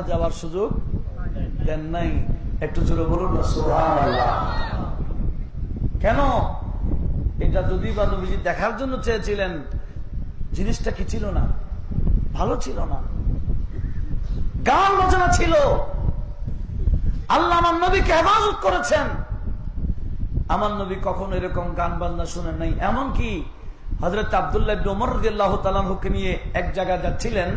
যাওয়ার সুযোগ দেন নাই। একটু জোরে বলুন। কেন? এটা যদি বা নবীজি দেখার জন্য চেয়েছিলেন, জিনিসটা কি ছিল না? ভালো ছিল না। গান রচনা ছিল। আল্লাহ আমার নবীকে হেফাজত করেছেন। আমার নবী কখনো এরকম গান বাজনা শুনেন নাই। এমনকি হজরত আবদুল্লাহ ওমর রাদিয়াল্লাহু নিয়ে এক জায়গায় যাচ্ছিলেন।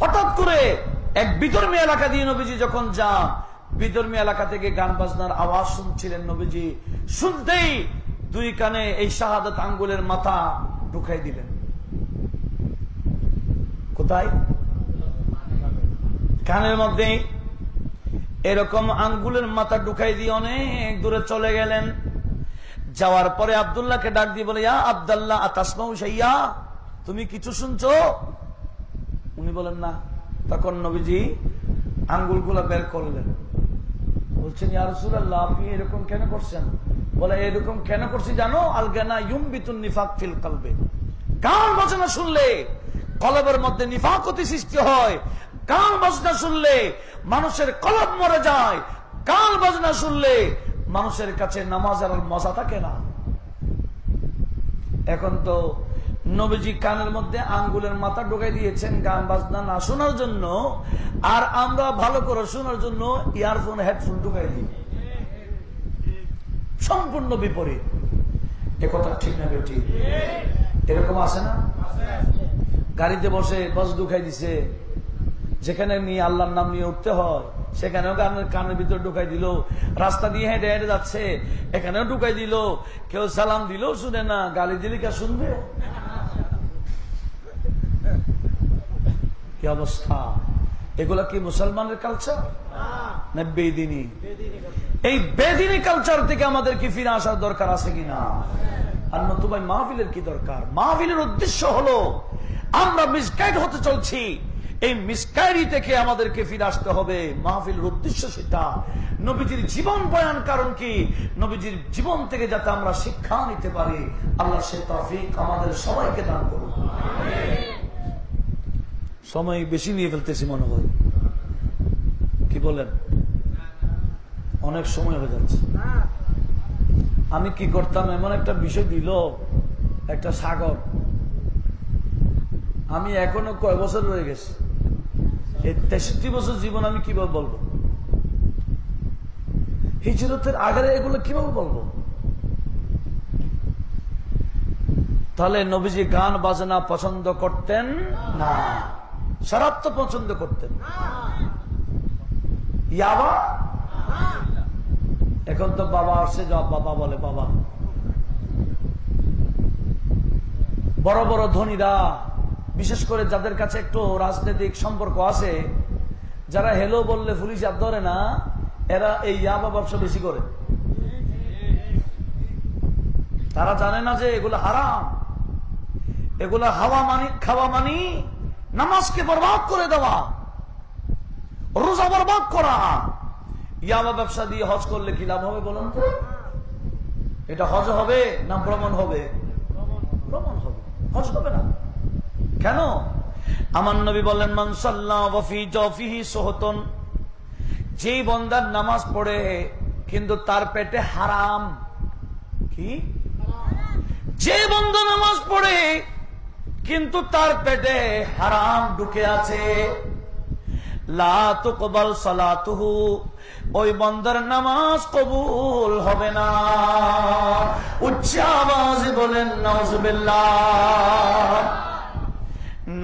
হঠাৎ করে এক বিধর্মী এলাকা দিয়ে নবীজি যখন যান, বিধর্মী এলাকা থেকে গান বাজনার আওয়াজ শুনছিলেন নবীজি। শুনতেই দুই কানে এই শাহাদাত আঙ্গুলের মাথা ঢুকাই দিলেন। কোথায়? কানের মধ্যে এরকম আঙ্গুলের মাথা ঢুকাই দিয়ে অনেক দূরে চলে গেলেন। যাওয়ার পরে আবদুল্লাহকে ডাক দিয়ে বলে, ইয়া আবদাল্লাহ, আতাসমাউ সাইয়া তুমি কিছু শুনছো? উনি বলেন, না। তখন নবীজি আঙ্গুলগুলা বের করলেন। বলছেন আপনি এরকম কেন করছেন? বলে, এরকম কেন করছি জানো? আলগানা ইউমবিতুন নিফাক ফিল কলবে। গান বাজনা শুনলে কলবের মধ্যে নিফাকতি সৃষ্টি হয়। গান বাজনা শুনলে মানুষের কলব মরে যায়। গান বাজনা শুনলে মানুষের কাছে নামাজ আর মজা থাকে না। এখন তো নবীজি কানের মধ্যে আঙ্গুলের মাথা ঢোকাই দিয়েছেন, গান বাজনা না শোনার জন্য, আর আমরা ভালো করে শোনার জন্য ইয়ারফোন হেডফোন ঢুকাই দিই। সম্পূর্ণ বিপরীত। এ কথা ঠিক না বেটি? এরকম আছে না? গাড়িতে বসে বস ঢুকাই দিছে। যেখানে নিয়ে আল্লাহর নাম নিয়ে উঠতে হয়, সেখানেও গানের কানের ভিতরে ঢুকাই দিল। রাস্তা দিয়ে হেঁটে হেঁটে যাচ্ছে, এখানেও ঢুকাই দিল। কেউ সালাম দিলেও শুনে না, গালি দিলে কে শুনবে? কি অবস্থা? এগুলা কি মুসলমানের কালচার না, বেদিনী। এই বেদিনী কালচার থেকে আমাদের কি ফিরে আসার দরকার আছে কিনা? আর নতুবাই মাহফিলের কি দরকার? মাহফিলের উদ্দেশ্য হলো, আমরা মিসগাইড হতে চলছি। এই মিসকাইরি থেকে আমাদেরকে ফিরে আসতে হবে। মাহফিলের উদ্দেশ্য সেটা। নবীজির জীবন বয়ান কারণ কি? নবীজির জীবন থেকে যাতে আমরা শিক্ষা নিতে পারি। আল্লাহ সে তফিক আমাদের সবাইকে দান করুন। সময় বেশি নিয়ে ফেলতেছি মনে হয়। কি বলেন? অনেক সময় হয়ে যাচ্ছে। আমি কি করতাম? এমন একটা বিষয় দিল, একটা সাগর। আমি এখনও কয় বছর রয়ে গেছি। এই তেষট্টি বছর জীবন আমি কীভাবে বলব? হিজরতের আগে এগুলো কীভাবে বলব? তাহলে নবীজি গান বাজনা পছন্দ করতেন না। শরাব তো পছন্দ করতেন। ইয়াবা? এখন তো বাবা আসছে যা বাবা বলে বাবা। বড় বড় ধনীরা, বিশেষ করে যাদের কাছে একটু রাজনৈতিক সম্পর্ক আছে, যারা হেলো বললে পুলিশ আর ধরে না, এরা এই ইয়াবা ব্যবসা বেশি করে। তারা জানে না যে এগুলো হারাম। এগুলো হাওয়া মানি, খাওয়া মানি নামাজকে বরবাদ করে দেওয়া রোজা বরবাদ করা। ইয়াবা ব্যবসা দিয়ে হজ করলে কি লাভ হবে বলুন? তো এটা হজ হবে না ভ্রমণ হবে? ভ্রমণ হবে। হজ হবে না। কেন? আমার নবী বলেন মানসাল্লাহতন যেই বন্দার নামাজ পড়ে কিন্তু তার পেটে হারাম। কি? যে বন্ধ নামাজ পড়ে কিন্তু তার পেটে হারাম ঢুকে আছে। লাতুকবাল সালাতুহু, ওই বন্দার নামাজ কবুল হবে না। উচ্চ আওয়াজ বলেন নজবিল্লাহ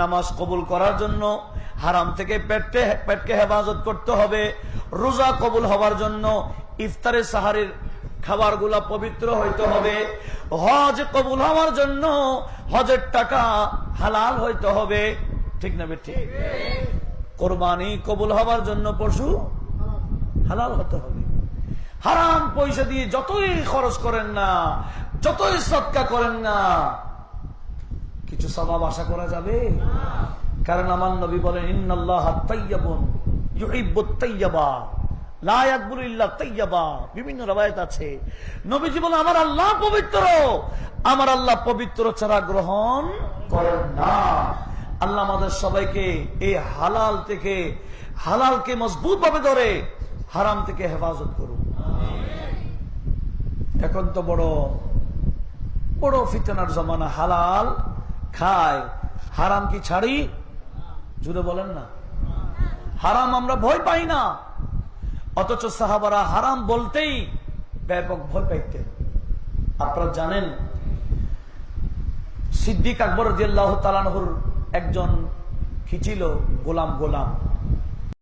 নামাজ কবুল করার জন্য হারাম থেকে পেটকে পেটকে হেফাজত করতে হবে। রোজা কবুল হওয়ার জন্য ইফতারে সাহারির খাবারগুলা পবিত্র হইতে হবে। হজ কবুল হওয়ার জন্য হজের টাকা হালাল হইতে হবে। ঠিক না বেঠি? কোরবানি কবুল হওয়ার জন্য পশু হালাল হতে হবে। হারাম পয়সা দিয়ে যতই খরচ করেন না, যতই সৎকা করেন না, কিছু স্বভাব আশা করা যাবে? কারণ আমার নবী বলেন তাইয়াবা বিভিন্ন রবায়াত আছে। নবীজি বলেন, আমার আল্লাহ পবিত্র। আমার আল্লাহ পবিত্র ছাড়া গ্রহণ করেন না। আল্লাহ আমাদের সবাইকে এই হালাল থেকে, হালালকে মজবুত ভাবে ধরে, হারাম থেকে হেফাজত করুন। এখন তো বড় বড় ফিতনার জমানা। হালাল খায়। হারাম কি ছাড়ি? জুড়ে বলেন না। হারাম আমরা ভয় পাই না। অথচ সাহাবারা হারাম বলতেই ব্যাপক ভয় পাইতেন। আপনারা জানেন, সিদ্দিক আকবর দিয়াল্লাহ তালানহুর একজন ছিল? গোলাম গোলাম।